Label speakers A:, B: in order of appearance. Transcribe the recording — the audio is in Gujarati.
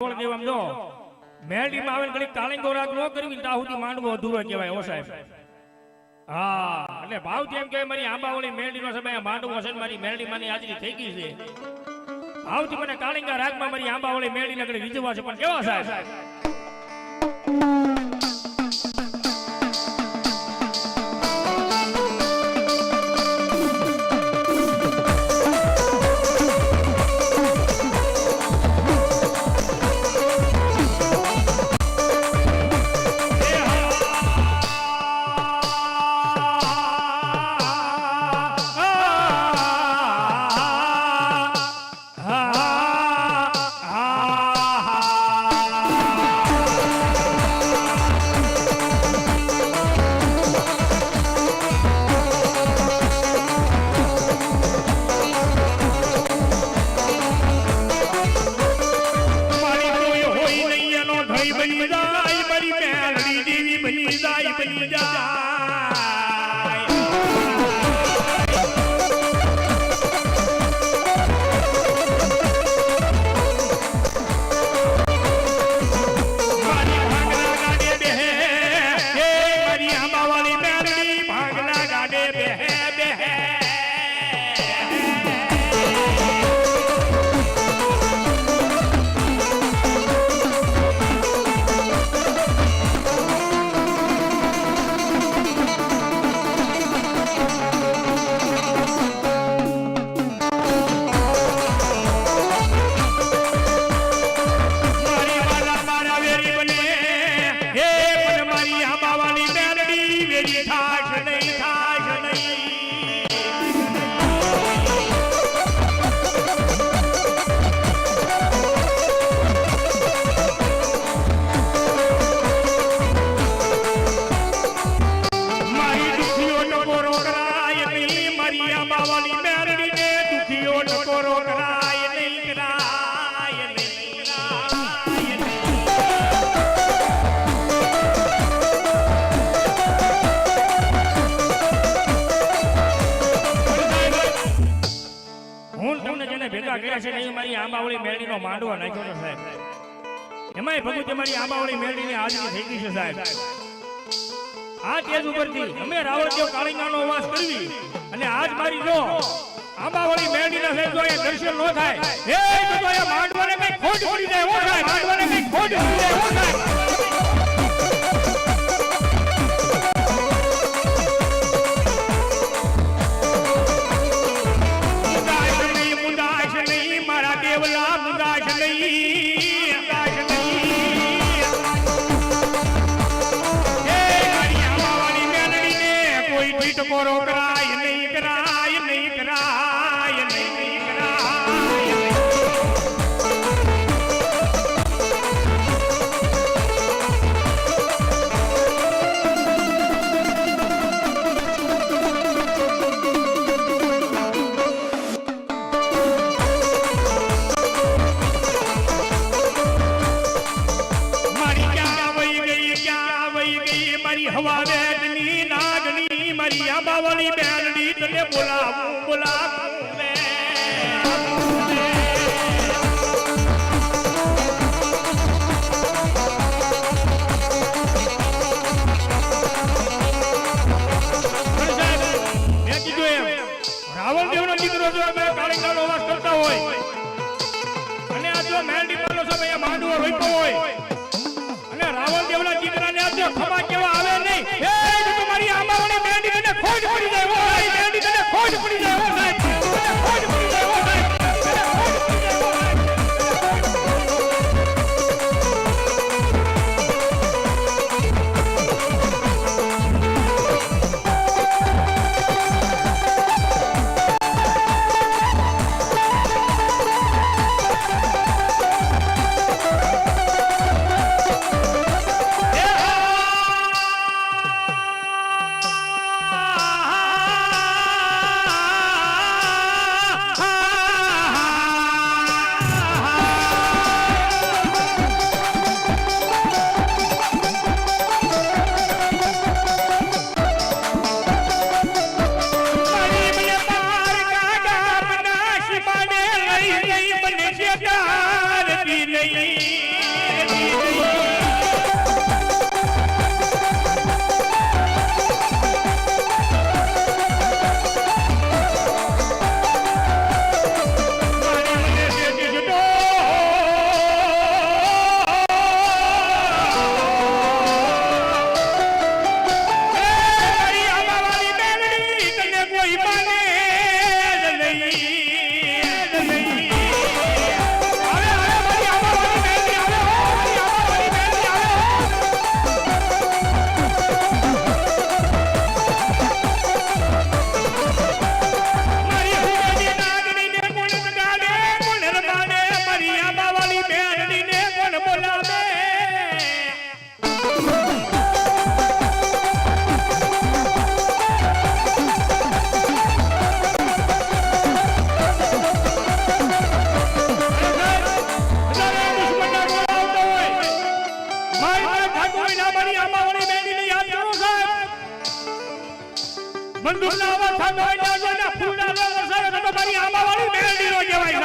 A: રાવળ દેવામ જો મેરડીમાં આવેલ ઘડીક કાલિંગો ગોરાક ન કરવી ત્યાં સુધી માંડવો અધૂરો કહેવાય ઓ સાહેબ. હા, એટલે ભાવ જેમ કે મારી આંબાવળી મેરડીનો સમય માંડવો છે મારી મેરડી માની હાજરી થઈ ગઈ છે. ભાવથી મને કાલિંગા રાગમાં મારી આંબાવળી મેરડીને ઘડી રીઝવવા છે, પણ કેવા સાહેબ? ने बहन છે કે મારી આંબાવળી મેળીનો માંડવો નાખ્યો છે સાહેબ. એમાંય ભગવતી મારી આંબાવળી મેળીની હાજરી થઈ ગઈ છે સાહેબ. આ તેજ ઉપરથી અમે રાવળદેવ કાળીંગાનો વાસ કરવી અને આજ મારી જો આંબાવળી મેળીના સાહેબ જો અહીંયા દર્શન ન થાય એ તો એ માંડવાને કઈ ખોટ પડી જાય ઓ સાહેબ, માંડવાને કઈ ખોટ પડી જાય ઓ સાહેબ.
B: કોઈ ટીટકોરો કરાય દીકરો જો અમે કાળિંગાનો વાસ કરતા હોય. અને આ જો મેલડી પાલો સાહેબ અહીંયા માંડવો રોપ્યો હોય અને રાવણ દેવના દીકરાને આજે ખમા કેવા આવે નહીં. એ તમારી આંબાવાળી મેલડી ને ખોજ પડી જાય. અવાજ થતો હોય ત્યાં જોઈને ફૂલના નો વરસાદ થતો મારી આંબાવાળી મેલડીનો કહેવાય